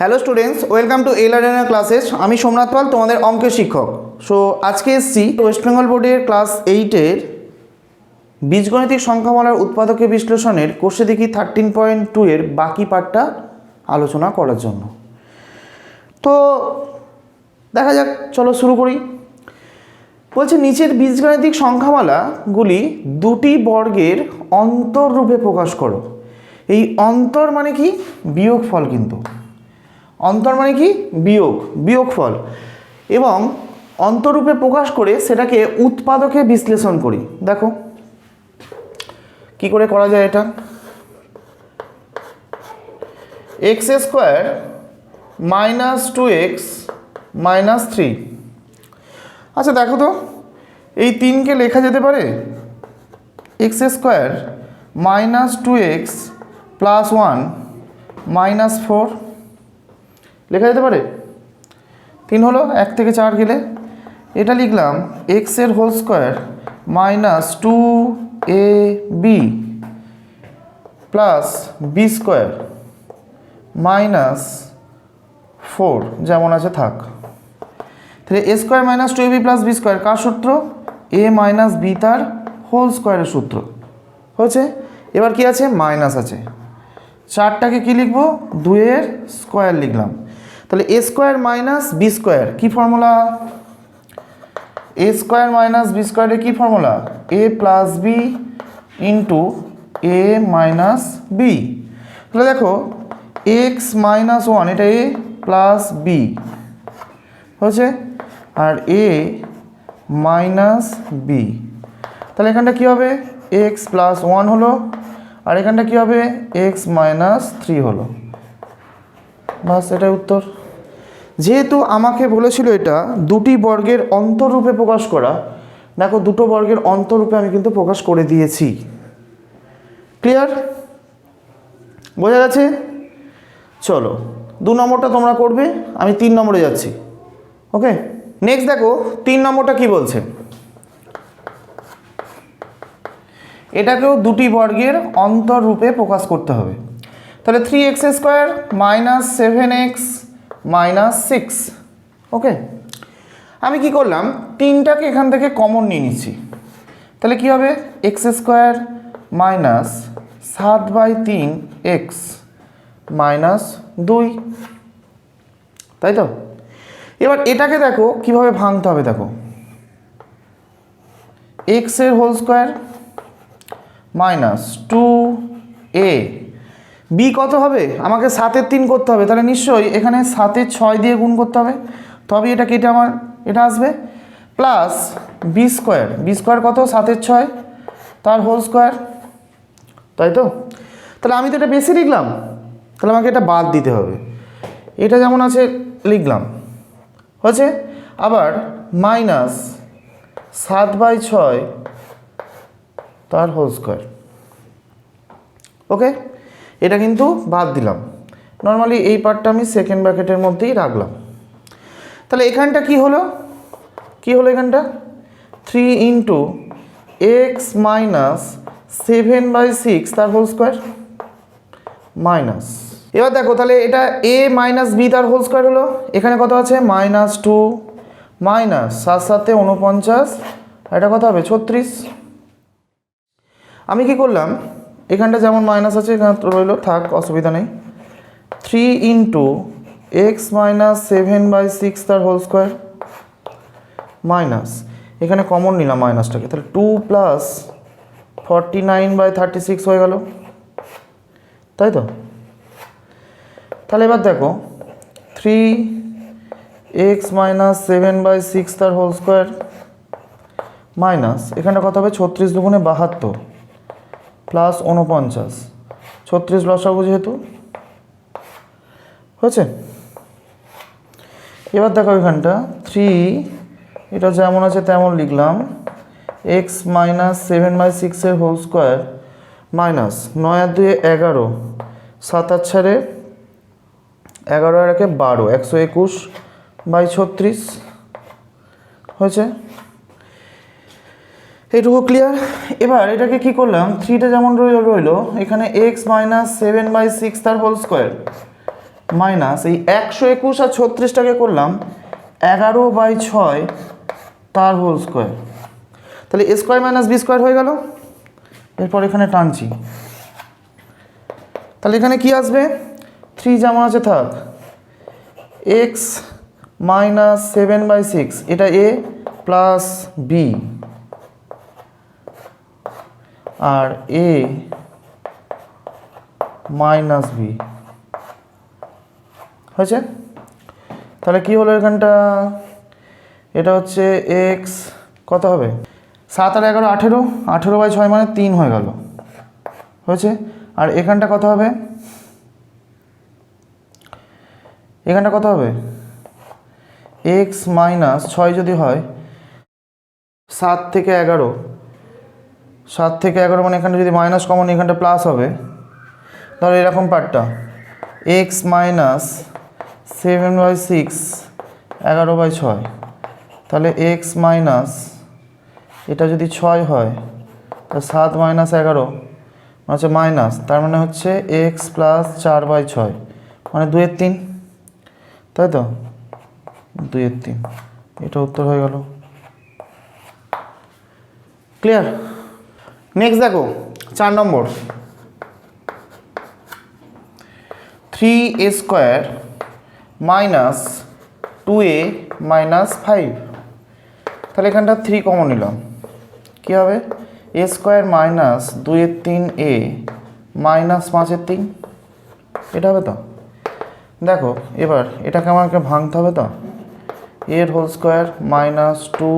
Hello students welcome to a learner classes আমি সোমনাথ পাল, তোমাদের অঙ্কের শিক্ষক। সো আজকে এসছি ওয়েস্ট বেঙ্গল বোর্ডের ক্লাস এইটের বীজগণিতিক সংখ্যামালার উৎপাদকের বিশ্লেষণের কোর্সে দেখি থার্টিন পয়েন্ট টু এর বাকি পার্টটা আলোচনা করার জন্য। তো, দেখা যাক, চলো শুরু করি। বলছে, নিচের বীজগাণিতিক সংখ্যামালাগুলি দুটি বর্গের অন্তররূপে প্রকাশ করো। এই অন্তর মানে কি? বিয়োগ ফল কিন্তু। অন্তর মানে কি? বিয়োগ বিয়োগফল এবং অন্তরূপে প্রকাশ করে সেটাকে উৎপাদকে বিশ্লেষণ করি। দেখো, কি করে করা যায় এটা? X square minus two x minus three আচ্ছা দেখো তো, এই তিনকে লেখা যেতে পারে? X square minus two x plus one minus four লেখা যেতে পারে? তিন হলো এক থেকে চার গেলে। এটা লিখলাম এক্সের whole square minus two a b plus b square minus four যেমন আছে, থাক। তাহলে a square minus two a b plus b square কার সূত্র? এ মাইনাস বি তার হোল স্কোয়ারের সূত্র। হয়েছে? এবার কি আছে? মাইনাস আছে। চারটাকে কি লিখব? দুইয়ের স্কোয়ার লিখলাম। তাহলে a square minus b square key formula a square minus b স্কোয়ারের কী formula a plus b into a minus b তাহলে দেখো এক্স মাইনাস ওয়ান এটা এ প্লাস বি হয়েছে আর এ মাইনাস বি তাহলে এখানটা কী হবে? এক্স প্লাস ওয়ান হলো, আর এখানটা কী হবে? এক্স মাইনাস থ্রি হলো। বাস, এটাই উত্তর। যেহেতু আমাকে বলেছিল এটা, দুটি বর্গের অন্তরূপে প্রকাশ করা, দেখো দুটো বর্গের অন্তরূপে আমি কিন্তু প্রকাশ করে দিয়েছি। ক্লিয়ার বোঝা গেছে? চলো, দু নম্বরটা তোমরা করবে, আমি তিন নম্বরে যাচ্ছি। ওকে নেক্সট দেখো, তিন নম্বরটা কি বলছে? এটাকেও দুটি বর্গের অন্তররূপে প্রকাশ করতে হবে। তাহলে three x square minus seven x minus six okay আমি কি করলাম? তিনটাকে এখান থেকে কমন নিয়ে নিচ্ছি। তাহলে কি হবে? এক্স স্কোয়ার মাইনাস সাত বাই তিন এক্স মাইনাস দুই, তাই তো? এবার এটাকে দেখো, কীভাবে ভাঙতে হবে দেখো। এক্সের whole square minus two a b কত হবে? আমাকে সাতের তিন করতে হবে। তাহলে নিশ্চয়ই এখানে সাতের ছয় দিয়ে গুণ করতে হবে। তবে এটা কেটে আমার, এটা আসবে। Plus b square b square কত? সাতের ছয়। তার হোল স্কোয়ার তাই তো? তাহলে আমি তো এটা বেশি লিখলাম। তাহলে আমাকে এটা বাদ দিতে হবে। এটা যেমন আছে, লিখলাম। হচ্ছে আবার মাইনাস সাত বাই ছয়, তার হোল স্কোয়ার ওকে এটা কিন্তু বাদ দিলাম। নর্মালি এই পার্টটা আমি সেকেন্ড ব্র্যাকেটের মধ্যেই রাখলাম। তাহলে এখানটা কি হলো? কি হলো এখানটা? Three into x minus seven by six তার হোল স্কোয়ার মাইনাস এবার দেখো, তাহলে এটা এ মাইনাস বি তার হোল স্কোয়ার হলো। এখানে কত আছে? মাইনাস টু মাইনাস সাত সাতে উনপঞ্চাশ এটা কত হবে? ছত্রিশ। আমি কি করলাম? এখানটা যেমন মাইনাস আছে, এখানে রইল থাক, অসুবিধা নেই। Three into x minus seven by six তার হোল স্কোয়ার মাইনাস এখানে কমন নিলাম মাইনাসটাকে তাহলে two plus forty nine by thirty six হয়ে গেল। তাই তো? তাহলে এবার দেখো three x minus seven by six তার হোল স্কোয়ার মাইনাস এখানটা কত হবে? ছত্রিশ দুগুণে বাহাত্তর। প্লাস উনপঞ্চাশ ছত্রিশ লসাগু যেহেতু, হয়েছে? এবার দেখো এখানটা থ্রি এটা যেমন আছে তেমন লিখলাম। এক্স মাইনাস সেভেন বাই সিক্সের হোল স্কোয়ার মাইনাস নয় আর দুয়ে এগারো, সাত আর ছাড়ে এগারো আর একে বারো, একশো একুশ বাই ছত্রিশ, হয়েছে? এইটুকু ক্লিয়ার এবার এটাকে কি করলাম? থ্রিটা যেমন রইল রইল, এখানে x minus seven by six তার হোল স্কোয়ার মাইনাস এই একশো একুশ আর ছত্রিশটাকে করলাম, এগারো বাই ছয় তার হোল স্কোয়ার তাহলে a square minus b square হয়ে গেল। এরপর এখানে টানছি। তাহলে এখানে কি আসবে? থ্রি যেমন আছে, থাক। X minus seven by six এটা এ প্লাস বি আর এ মাইনাস বি হয়েছে? তাহলে কি হলো এখানটা? এটা হচ্ছে এক্স কত হবে? সাত আর এগারো, আঠেরো। আঠেরো বাই ছয় মানে তিন হয়ে গেল। হয়েছে? আর এখানটা কত হবে? এখানটা কত হবে? এক্স মাইনাস ছয় যদি হয়, সাত থেকে এগারো। সাত থেকে এগারো মানে এখানে যদি মাইনাস কমন এখানটা প্লাস হবে, তাহলে এরকম পার্টটা। X minus seven by six এগারো বাই ছয়। তাহলে এক্স মাইনাস এটা যদি ছয় হয় তা সাত মাইনাস এগারো মানে হচ্ছে মাইনাস তার মানে হচ্ছে এক্স প্লাস চার বাই ছয় মানে দুয়ের তিন। তাই তো? দুইয়ের তিন। এটা উত্তর হয়ে গেল। ক্লিয়ার নেক্সট দেখো, চার নম্বর। Three a square minus two a minus five তাহলে এখানটা থ্রি কমন নিলাম। কী হবে? এ স্কোয়ার মাইনাস দুইয়ের তিন এ মাইনাস পাঁচের তিন। এটা হবে তো? দেখো, এবার এটাকে আমাকে ভাঙতে হবে তো? এর whole square minus two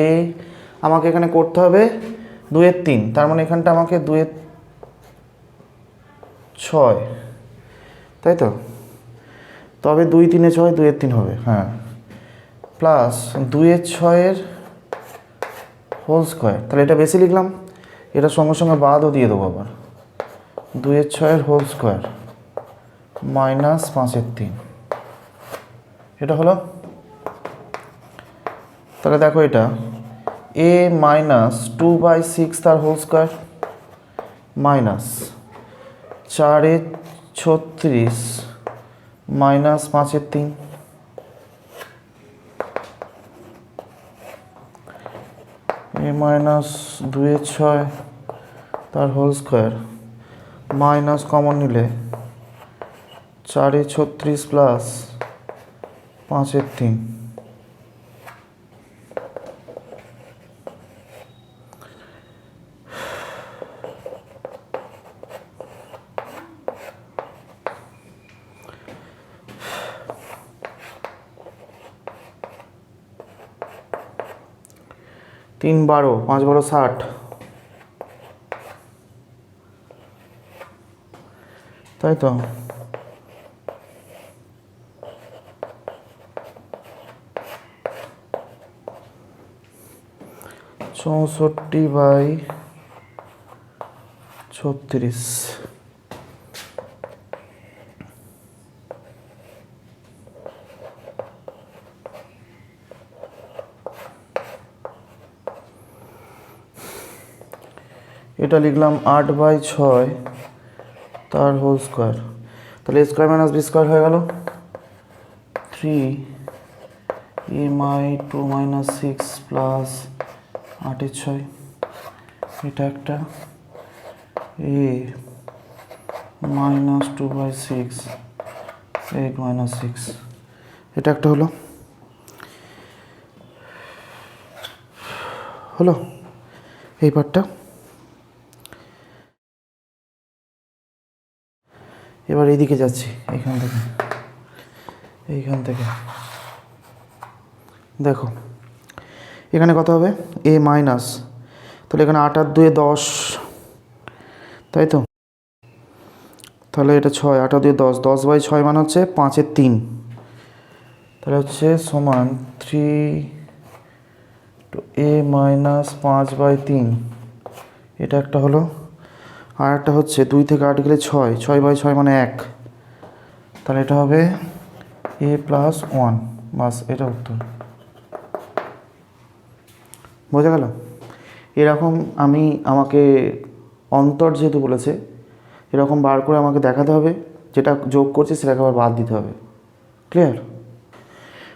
a আমাকে এখানে করতে হবে দুয়ের তিন, তার মানে এখানটা আমাকে দুয়ের ছয়। তাই তো? তবে দুই তিনে ছয় দুইয়ের তিন হবে হ্যাঁ। প্লাস দুইয়ের ছয়ের হোল স্কোয়ার, তাহলে এটা বেশি লিখলাম, এটা সঙ্গে সঙ্গে বাদও দিয়ে দেবো আবার। দুইয়ের ছয়ের হোল স্কোয়ার মাইনাস পাঁচের তিন। এটা হলো? তাহলে দেখো এটা। A minus two by six তার হোল স্কোয়ার মাইনাস চারে ছত্রিশ মাইনাস পাঁচের তিন। এ মাইনাস দুয়ে ছয় তার হোল স্কোয়ার মাইনাস কমন নিলে চারে ছত্রিশ প্লাস পাঁচের তিন। তিন বারো পাঁচ বারো ষাট। তাই তো? চৌষট্টি বাই ছত্রিশ। এটা লিখলাম আট বাই ছয় তার হোল স্কোয়ার। তাহলে স্কোয়ার মাইনাস বি স্কোয়ার হয়ে গেল। Three M I two minus six plus আটের ছয়। এটা একটা a minus two by six eight minus six এটা একটা হলো। হলো। এই পার্টটা এবার এইদিকে যাচ্ছি এইখান থেকে। এইখান থেকে। দেখো, এখানে কত হবে? A minus. তাহলে এখানে আট আর দুয়ে দশ। তাই তো? তাহলে এটা ছয়, আট আর দুয়ে দশ। দশ বাই ছয় মানে হচ্ছে পাঁচের তিন। তাহলে হচ্ছে সমান থ্রি এ মাইনাস পাঁচ বাই তিন। এটা একটা হলো আর একটা হচ্ছে দুই থেকে আট গেলে ছয় ছয় বাই ছয় মানে এক। তাহলে এটা হবে এ প্লাস ওয়ান, বাস এটা উত্তর। বোঝা গেল? এরকম আমি আমাকে অন্তর যেহেতু বলেছে, এরকম বার করে আমাকে দেখাতে হবে, যেটা যোগ করছি সেটাকে আবার বাদ দিতে হবে। ক্লিয়ার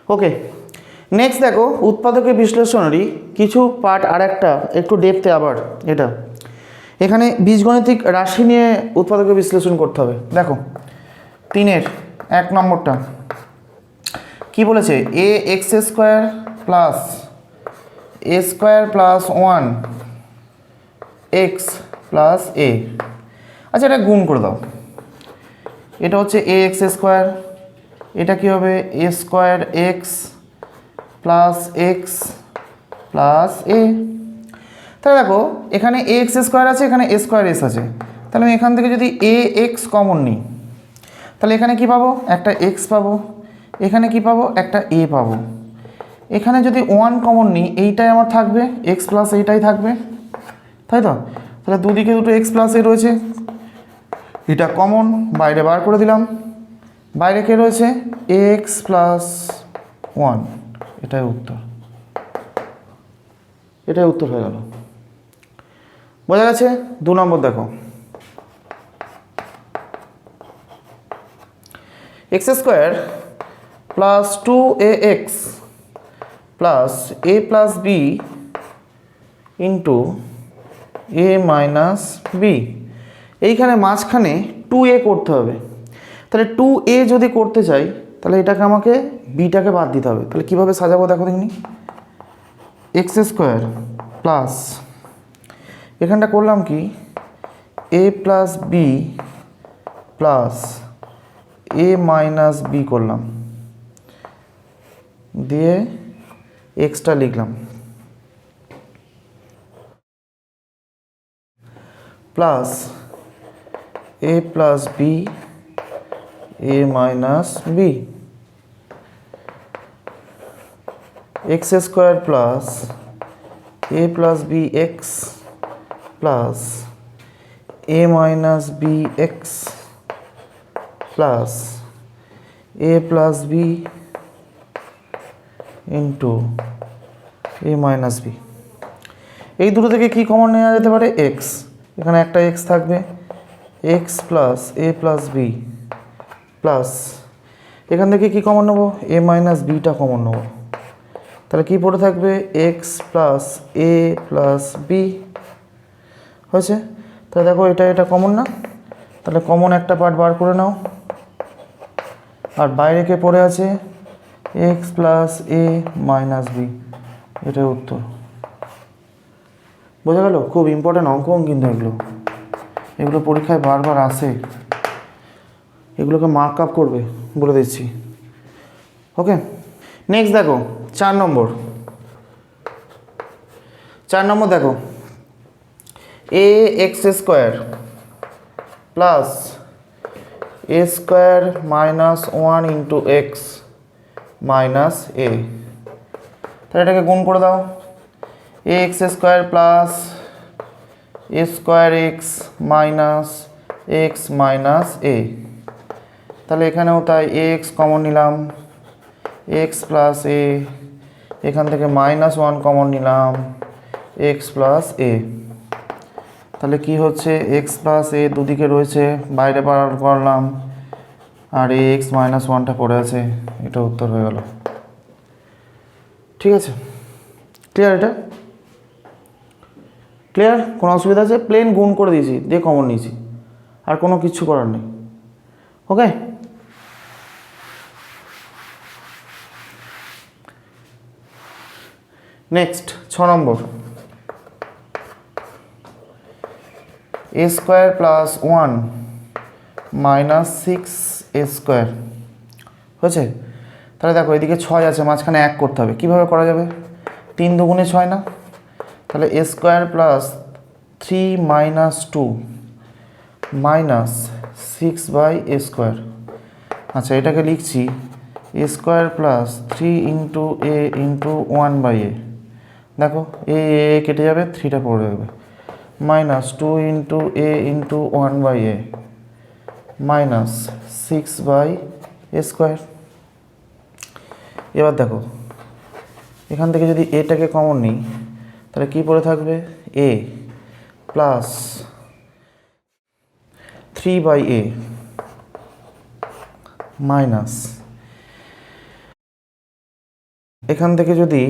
ওকে নেক্সট দেখো, উৎপাদকের বিশ্লেষণেরই কিছু পার্ট আর একটা একটু ডেপতে আবার, এটা। এখানে বীজগণিতিক রাশি নিয়ে উৎপাদকের বিশ্লেষণ করতে হবে। দেখো, তিনের এক নম্বরটা। কি বলেছে? A x square plus a square plus one x plus a আচ্ছা এটা গুণ করে দাও। এটা হচ্ছে এ এক্স স্কোয়ার এটা কী হবে? A square x plus x plus a তাহলে দেখো, এখানে এ এক্স স্কোয়ার আছে, এখানে এ স্কোয়ার এস আছে। তাহলে আমি এখান থেকে যদি এ এক্স কমন নিই, তাহলে এখানে কি পাবো? একটা এক্স পাবো। এখানে কি পাবো? একটা এ পাবো। এখানে যদি ওয়ান কমন নিই, এইটাই আমার থাকবে এক্স প্লাস এইটাই থাকবে। তাই তো? তাহলে দুদিকে দুটো এক্স প্লাস এ রয়েছে। এটা কমন বাইরে বার করে দিলাম। বাইরে কে রয়েছে? এক্স প্লাস ওয়ান এটাই উত্তর। এটাই উত্তর হয়ে গেল। বোঝা গেছে? দু নম্বর দেখো। X square plus two a x plus a plus b into a minus b এইখানে মাঝখানে টু এ করতে হবে। তাহলে টু এ যদি করতে চাই, তাহলে এটাকে আমাকে বিটাকে বাদ দিতে হবে। তাহলে কীভাবে সাজাবো দেখো দেখিনি? এক্স স্কোয়ার প্লাস এখানটা করলাম কি? A plus b plus a minus b করলাম। দিয়ে এক্সটা লিখলাম। Plus a plus b a minus b x square plus a plus b x plus a minus b x plus a plus b into a minus b এই দুটো থেকে কি common নেওয়া যেতে পারে? এক্স এখানে একটা এক্স থাকবে। X plus a plus b plus এখান থেকে কি কমন নেব? এ মাইনাস বিটা কমন নেব। তাহলে কি পড়ে থাকবে? X plus a plus b হয়েছে? তাহলে দেখো এটা এটা কমন না? তাহলে কমন একটা পার্ট বার করে নাও। আর বাইরে কে পড়ে আছে? X plus a minus b এটাই উত্তর। বোঝা গেল? খুব ইম্পর্ট্যান্ট অঙ্ক কিন্তু এগুলো। এগুলো পরীক্ষায় বারবার আসে। এগুলোকে মার্ক আপ করবে, বলে দিচ্ছি। ওকে নেক্সট দেখো, চার নম্বর। চার নম্বর দেখো। A x square plus a square minus one into x minus a তাহলে এটাকে গুণ করে দাও। A x square plus a square x minus x minus a তাহলে এখানেও তাই এ এক্স কমন নিলাম। এক্স প্লাস এ এখান থেকে মাইনাস ওয়ান কমন নিলাম। এক্স প্লাস এ তাহলে কি হচ্ছে? এক্স প্লাস এ দুদিকে রয়েছে, বাইরে বার করলাম। আর এ এক্স মাইনাস ওয়ানটা পড়ে আছে, এটা উত্তর হয়ে গেল। ঠিক আছে? ক্লিয়ার এটা? ক্লিয়ার কোনো অসুবিধা আছে? প্লেন গুণ করে দিয়েছি, দিয়ে কমন নিয়েছি। আর কোনো কিচ্ছু করার নেই। ওকে নেক্সট ছ নম্বর। A square plus one minus six a square হয়েছে? তাহলে দেখো, এদিকে ছয় আছে, মাঝখানে এক করতে হবে। কীভাবে করা যাবে? তিন দুগুণে ছয় না? তাহলে a square plus three minus two minus six by a square আচ্ছা এটাকে লিখছি a square plus three into a into one by a দেখো এ কেটে যাবে থ্রিটা পড়ে যাবে। Minus two into a into one by a minus six by a square এবার দেখো, এখান থেকে যদি এটাকে কমন নিই, তাহলে কী পড়ে থাকবে? A plus three by a minus এখান থেকে যদি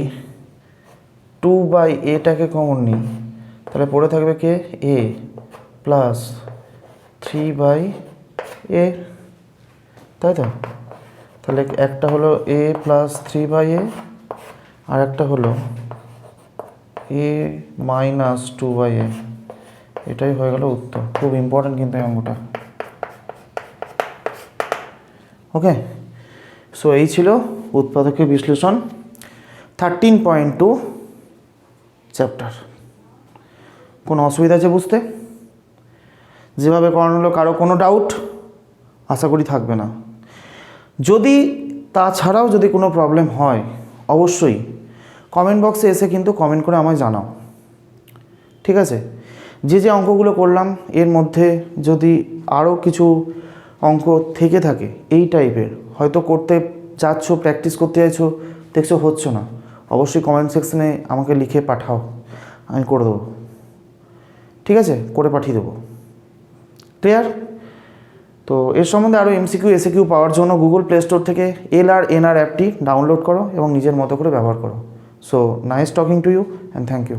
টু বাই এটাকে কমন নিই তাহলে পড়ে থাকবে কে? A plus three by a তাই তো? তাহলে একটা হলো a plus three by a আর একটা হলো a minus two by a এটাই হয়ে গেল উত্তর। খুব ইম্পর্ট্যান্ট কিন্তু এই অঙ্কটা। ওকে সো এই ছিল উৎপাদকের বিশ্লেষণ। থার্টিন পয়েন্ট টু চ্যাপ্টার কোনো অসুবিধা আছে বুঝতে? যেভাবে করানো হলো, কারও কোনো ডাউট আশা করি থাকবে না। যদি তাছাড়াও যদি কোনো প্রবলেম হয়, অবশ্যই কমেন্ট বক্সে এসে কিন্তু কমেন্ট করে আমায় জানাও। ঠিক আছে? যে যে অঙ্কগুলো করলাম, এর মধ্যে যদি আরও কিছু অঙ্ক থেকে থাকে, এই টাইপের হয়তো করতে যাচ্ছ প্র্যাকটিস করতে চাইছো, দেখছ হচ্ছে না, অবশ্যই কমেন্ট সেকশনে আমাকে লিখে পাঠাও। আমি করে দেবো। ঠিক আছে? করে পাঠিয়ে দেবো। ক্লিয়ার তো এর সম্বন্ধে আরও এমসিকিউ এসিকিউ পাওয়ার জন্য গুগল প্লে স্টোর থেকে এল আর এনআর অ্যাপটি ডাউনলোড করো এবং নিজের মতো করে ব্যবহার করো। So nice talking to you and thank you